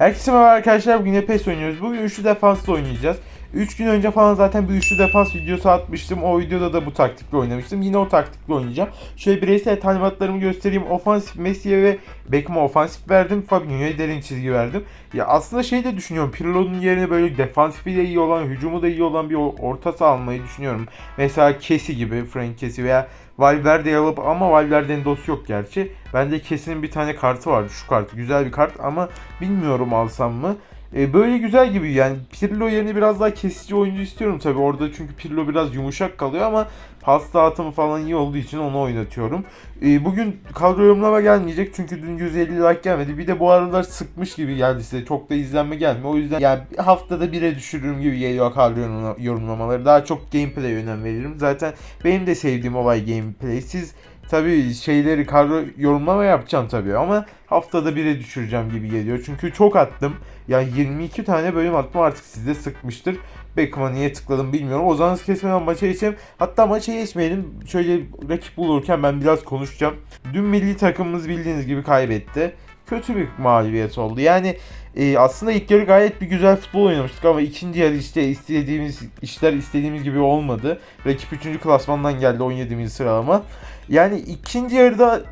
Herkese merhaba arkadaşlar bugün PES oynuyoruz. Bugün üçlü defansla oynayacağız. 3 gün önce falan zaten bir üçlü defans videosu atmıştım. O videoda da bu taktikle oynamıştım. Yine o taktikle oynayacağım. Şöyle bireysel talimatlarımı göstereyim. Ofansif Messi'ye ve Beckham'a ofansif verdim. Fabinho'ya derin çizgi verdim. Ya aslında şey de düşünüyorum. Pirlo'nun yerine böyle defansifi de iyi olan, hücumu da iyi olan bir orta saha almayı düşünüyorum. Mesela Kesi gibi, Frank Kesi veya Valverde'yi alıp ama Valverde'nin dostu yok gerçi. Bende Kesi'nin bir tane kartı vardı. Şu kartı güzel bir kart ama bilmiyorum alsam mı. E, böyle güzel gibi yani Pirlo yerine biraz daha kesici oyuncu istiyorum tabi orada çünkü Pirlo biraz yumuşak kalıyor ama pas dağıtımı falan iyi olduğu için onu oynatıyorum. E, bugün kadro yorumlama gelmeyecek çünkü dün 150 like gelmedi. Bir de bu aralar sıkmış gibi geldi size. Çok da izlenme gelmiyor. O yüzden yani haftada bire düşürürüm gibi geliyor kadro yorumlamaları. Daha çok gameplay önem veririm. Zaten benim de sevdiğim olay gameplay. Siz tabii şeyleri kadro yorumlama yapacağım tabii ama haftada bire düşüreceğim gibi geliyor. Çünkü çok attım. Yani 22 tane bölüm attım artık sizde sıkmıştır. Beckham'a niye tıkladım bilmiyorum. O zaman kesmeden maça geçelim. Hatta maça geçmeyelim. Şöyle rakip bulurken ben biraz konuşacağım. Dün milli takımımız bildiğiniz gibi kaybetti. Kötü bir mağlubiyet oldu. Yani e, aslında ilk yarı gayet bir güzel futbol oynamıştık ama ikinci yarı işte istediğimiz işler istediğimiz gibi olmadı. Rakip 3. klasmandan geldi 17. sıralama. Yani ikinci yarıda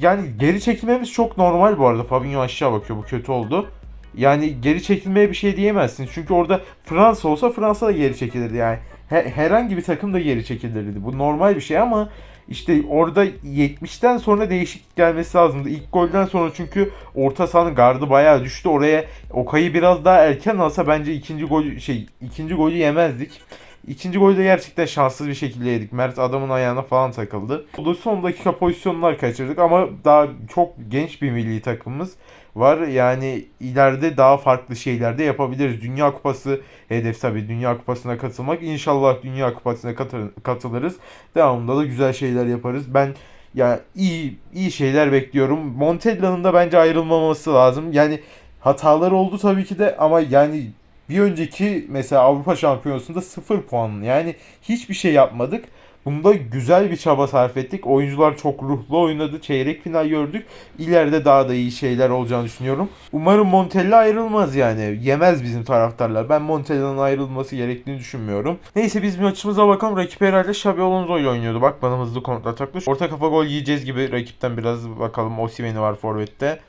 yani geri çekilmemiz çok normal bu arada. Fabinho aşağı bakıyor bu kötü oldu. Yani geri çekilmeye bir şey diyemezsin. Çünkü orada Fransa olsa Fransa da geri çekilirdi yani. Her, herhangi bir takım da geri çekilirdi. Bu normal bir şey ama işte orada 70'ten sonra değişiklik gelmesi lazımdı. İlk golden sonra çünkü orta sahanın gardı bayağı düştü. Oraya Okay'ı biraz daha erken alsa bence ikinci gol şey ikinci golü yemezdik. İkinci golü de gerçekten şanssız bir şekilde yedik. Mert adamın ayağına falan takıldı. Bu son dakika pozisyonlar kaçırdık ama daha çok genç bir milli takımımız var. Yani ileride daha farklı şeyler de yapabiliriz. Dünya Kupası hedef tabii. Dünya Kupası'na katılmak. İnşallah Dünya Kupası'na katılırız. Devamında da güzel şeyler yaparız. Ben ya iyi iyi şeyler bekliyorum. Montella'nın da bence ayrılmaması lazım. Yani hatalar oldu tabii ki de ama yani bir önceki mesela Avrupa Şampiyonası'nda 0 puan. Yani hiçbir şey yapmadık. Bunda güzel bir çaba sarf ettik. Oyuncular çok ruhlu oynadı. Çeyrek final gördük. İleride daha da iyi şeyler olacağını düşünüyorum. Umarım Montella ayrılmaz yani. Yemez bizim taraftarlar. Ben Montella'nın ayrılması gerektiğini düşünmüyorum. Neyse biz maçımıza bakalım. Rakip herhalde Xabi Alonso ile oynuyordu. Bak bana hızlı kontrataklı. Orta kafa gol yiyeceğiz gibi rakipten biraz bakalım. Osimhen'i var forvette.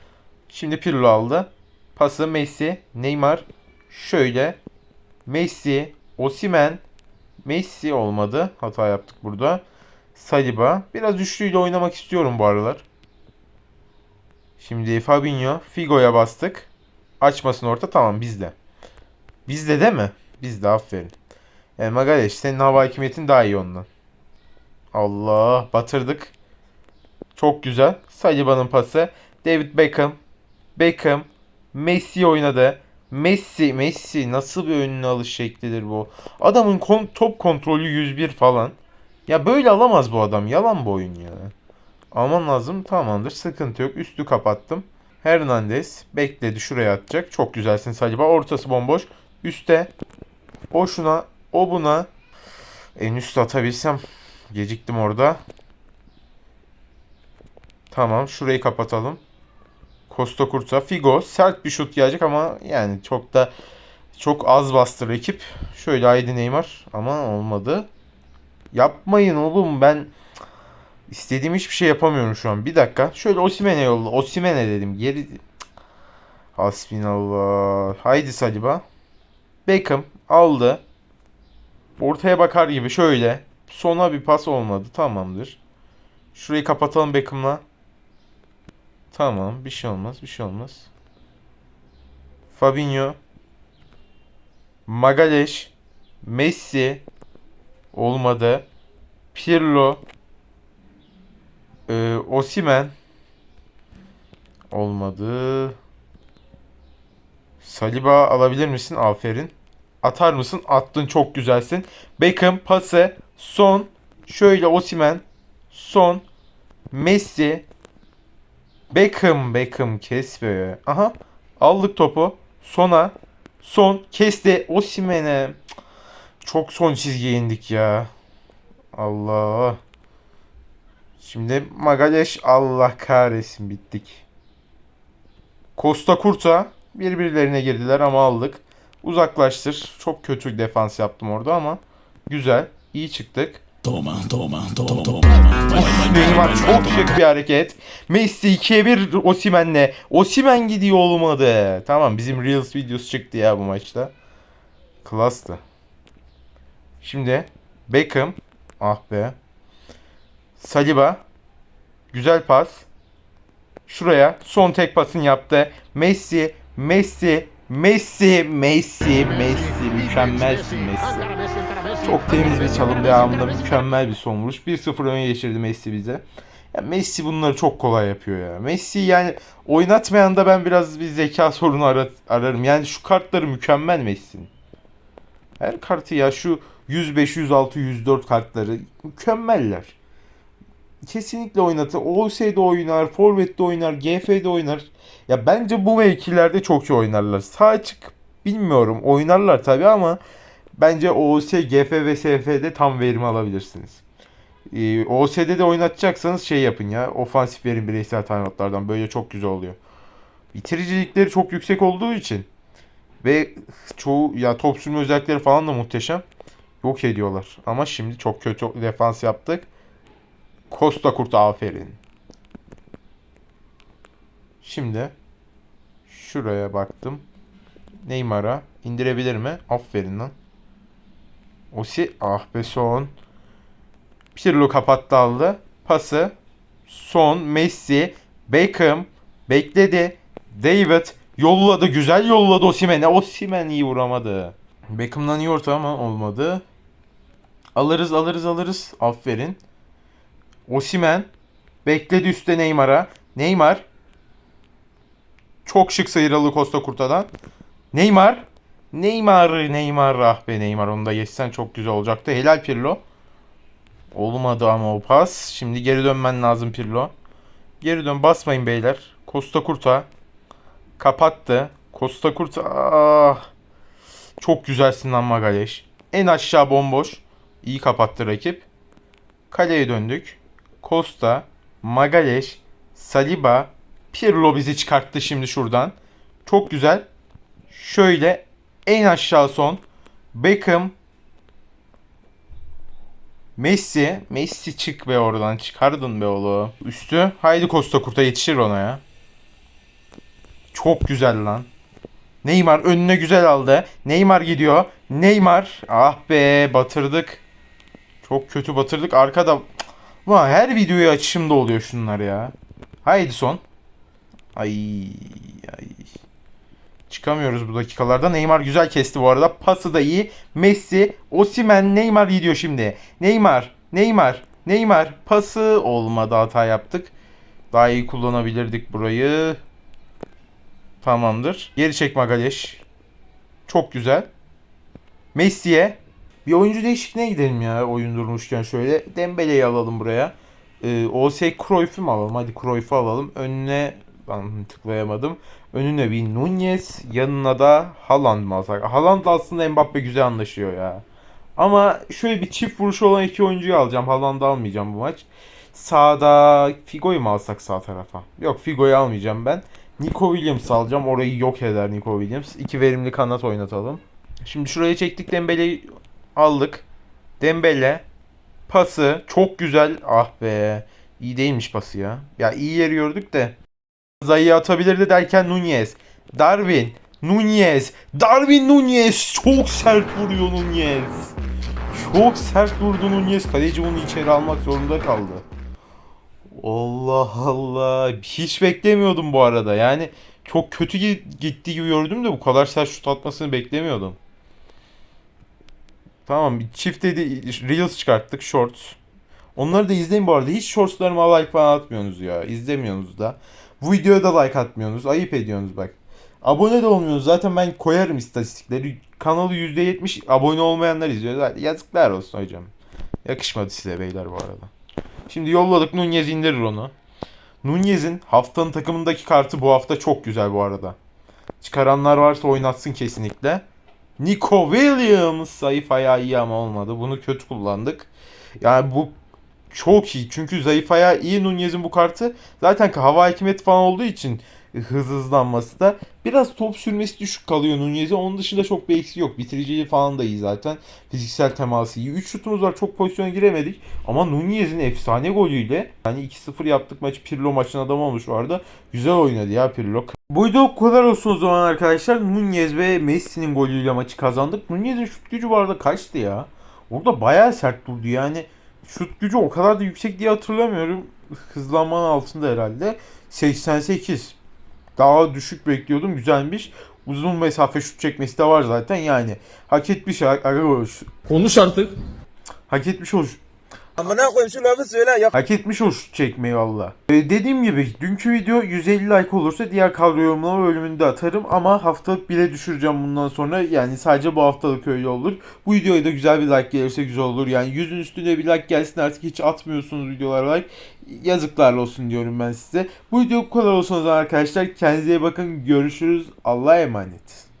Şimdi Pirlo aldı. Pası Messi, Neymar, Şöyle Messi, Osimen, Messi olmadı. Hata yaptık burada. Saliba. Biraz üçlüyle oynamak istiyorum bu aralar. Şimdi Fabinho. Figo'ya bastık. Açmasın orta. Tamam bizde. Bizde değil mi? Bizde aferin. Yani Magaleş senin hava hakimiyetin daha iyi ondan. Allah batırdık. Çok güzel. Saliba'nın pası. David Beckham. Beckham. Messi oynadı. Messi, Messi nasıl bir önüne alış şeklidir bu? Adamın kon- top kontrolü 101 falan. Ya böyle alamaz bu adam. Yalan bu oyun ya. Alman lazım. Tamamdır. Sıkıntı yok. Üstü kapattım. Hernandez bekledi. Şuraya atacak. Çok güzelsin Saliba. Ortası bomboş. Üste. O şuna. O buna. En üst atabilsem. Geciktim orada. Tamam. Şurayı kapatalım. Costa Curta, Figo sert bir şut gelecek ama yani çok da çok az bastı rakip. Şöyle haydi Neymar ama olmadı. Yapmayın oğlum ben istediğim hiçbir şey yapamıyorum şu an. Bir dakika. Şöyle Osimhen'e yolla. Osimhen'e dedim. Geri Hasbinallah. Haydi Saliba. Beckham aldı. Ortaya bakar gibi şöyle. Sona bir pas olmadı. Tamamdır. Şurayı kapatalım Beckham'la. Tamam. Bir şey olmaz. Bir şey olmaz. Fabinho. Magaleş. Messi. Olmadı. Pirlo. Ee, Osimen. Olmadı. Saliba alabilir misin? Aferin. Atar mısın? Attın çok güzelsin. Beckham pası. Son. Şöyle Osimen. Son. Messi. Beckham Beckham kes. Aha aldık topu. Sona. Son kesti. Osimhen'e. Çok son çizgiye indik ya. Allah. Şimdi Magaleş Allah kahretsin bittik. Costa Curta. Birbirlerine girdiler ama aldık. Uzaklaştır. Çok kötü defans yaptım orada ama güzel. İyi çıktık. Toma, toma, toma, toma. Neymar çok şık bir hareket. Messi 2'ye 1 Osimen'le. Osimen gidiyor olmadı. Tamam bizim Reels videosu çıktı ya bu maçta. Klastı. Şimdi Beckham. Ah be. Saliba. Güzel pas. Şuraya son tek pasını yaptı. Messi, Messi, Messi, Messi, Messi. Mükemmelsin Messi. Çok temiz bir çalım devamında mükemmel bir son vuruş. 1-0 öne geçirdi Messi bize. Ya Messi bunları çok kolay yapıyor ya. Messi yani oynatmayan da ben biraz bir zeka sorunu ara- ararım. Yani şu kartları mükemmel Messi'nin. Her kartı ya şu 105, 106, 104 kartları mükemmeller. Kesinlikle oynatır. OS'de oynar, Forvet'te oynar, GF'de oynar. Ya bence bu mevkilerde çok iyi oynarlar. Sağ açık bilmiyorum. Oynarlar tabii ama bence OS, GF ve SF'de tam verim alabilirsiniz. Ee, OS'de de oynatacaksanız şey yapın ya. Ofansif verin bireysel timeoutlardan. Böyle çok güzel oluyor. Bitiricilikleri çok yüksek olduğu için ve çoğu ya top sürme özellikleri falan da muhteşem. Yok ediyorlar. Ama şimdi çok kötü defans yaptık. Costa Kurt aferin. Şimdi şuraya baktım. Neymar'a indirebilir mi? Aferin lan. Osi ah be son. Pirlo kapattı aldı. Pası. Son. Messi. Beckham. Bekledi. David. Yolladı. Güzel yolladı Osimhen'e. Osimhen iyi vuramadı. Beckham'dan iyi orta ama olmadı. Alırız alırız alırız. Aferin. Osimhen. Bekledi üstte Neymar'a. Neymar. Çok şık sıyrıldı Costa Kurta'dan. Neymar. Neymar, Neymar ah be Neymar onu da geçsen çok güzel olacaktı. Helal Pirlo. Olmadı ama o pas. Şimdi geri dönmen lazım Pirlo. Geri dön basmayın beyler. Costa Kurta. Kapattı. Costa Kurta. Ah. Çok güzelsin lan Magaleş. En aşağı bomboş. İyi kapattı rakip. Kaleye döndük. Costa, Magaleş, Saliba, Pirlo bizi çıkarttı şimdi şuradan. Çok güzel. Şöyle en aşağı son. Beckham, Messi. Messi çık be oradan. Çıkardın be oğlum. Üstü. Haydi Costa Kurta yetişir ona ya. Çok güzel lan. Neymar önüne güzel aldı. Neymar gidiyor. Neymar. Ah be batırdık. Çok kötü batırdık. Arkada. Ulan her videoyu açışımda oluyor şunlar ya. Haydi son. Ay. Çıkamıyoruz bu dakikalarda. Neymar güzel kesti bu arada. Pası da iyi. Messi, Osimen, Neymar gidiyor şimdi. Neymar, Neymar, Neymar. Pası olmadı hata yaptık. Daha iyi kullanabilirdik burayı. Tamamdır. Geri çek Magaleş. Çok güzel. Messi'ye. Bir oyuncu değişikliğine gidelim ya oyun durmuşken şöyle. Dembele'yi alalım buraya. Ee, OS Cruyff'u mu alalım? Hadi Cruyff'u alalım. Önüne ben tıklayamadım. Önüne bir Nunez, yanına da Haaland mı alsak? Haaland aslında Mbappe güzel anlaşıyor ya. Ama şöyle bir çift vuruşu olan iki oyuncuyu alacağım. Haaland'ı almayacağım bu maç. Sağda Figo'yu mu alsak sağ tarafa? Yok Figo'yu almayacağım ben. Nico Williams alacağım. Orayı yok eder Nico Williams. İki verimli kanat oynatalım. Şimdi şuraya çektik Dembele'yi aldık. Dembele pası çok güzel. Ah be. İyi değilmiş pası ya. Ya iyi yeri gördük de. Zayı atabilirdi derken Nunez. Darwin. Nunez. Darwin Nunez. Çok sert vuruyor Nunez. Çok sert vurdu Nunez. Kaleci onu içeri almak zorunda kaldı. Allah Allah. Hiç beklemiyordum bu arada. Yani çok kötü gi- gitti gibi gördüm de bu kadar sert şut atmasını beklemiyordum. Tamam çift dedi Reels çıkarttık Shorts. Onları da izleyin bu arada. Hiç Shorts'larıma like falan atmıyorsunuz ya. İzlemiyorsunuz da. Bu videoya da like atmıyorsunuz. Ayıp ediyorsunuz bak. Abone de olmuyorsunuz. Zaten ben koyarım istatistikleri. Kanalı %70 abone olmayanlar izliyor. Zaten yazıklar olsun hocam. Yakışmadı size beyler bu arada. Şimdi yolladık Nunez indirir onu. Nunez'in haftanın takımındaki kartı bu hafta çok güzel bu arada. Çıkaranlar varsa oynatsın kesinlikle. Nico Williams zayıf ayağı iyi ama olmadı. Bunu kötü kullandık. Yani bu çok iyi. Çünkü zayıf ayağı iyi Nunez'in bu kartı. Zaten hava hakimiyeti falan olduğu için hız hızlanması da. Biraz top sürmesi düşük kalıyor Nunez'e. Onun dışında çok bir eksiği yok. Bitiriciliği falan da iyi zaten. Fiziksel teması iyi. 3 şutumuz var. Çok pozisyona giremedik. Ama Nunez'in efsane golüyle yani 2-0 yaptık maçı. Pirlo maçın adamı olmuş vardı. Güzel oynadı ya Pirlo. Bu video o kadar olsun o zaman arkadaşlar. Nunez ve Messi'nin golüyle maçı kazandık. Nunez'in şut gücü bu arada kaçtı ya? Orada bayağı sert durdu yani. Şut gücü o kadar da yüksek diye hatırlamıyorum. Hızlanmanın altında herhalde. 88. Daha düşük bekliyordum. Güzelmiş. Uzun mesafe şut çekmesi de var zaten yani. Hak etmiş. Konuş artık. hak etmiş o Amına koyayım şu lafı söyle ya. Hak etmiş o şut çekmeyi valla. Ee, dediğim gibi dünkü video 150 like olursa diğer kadro yorumlama bölümünde atarım ama haftalık bile düşüreceğim bundan sonra. Yani sadece bu haftalık öyle olur. Bu videoya da güzel bir like gelirse güzel olur. Yani yüzün üstüne bir like gelsin artık hiç atmıyorsunuz videolara like. Yazıklar olsun diyorum ben size. Bu video bu kadar olsun arkadaşlar. Kendinize iyi bakın. Görüşürüz. Allah'a emanet.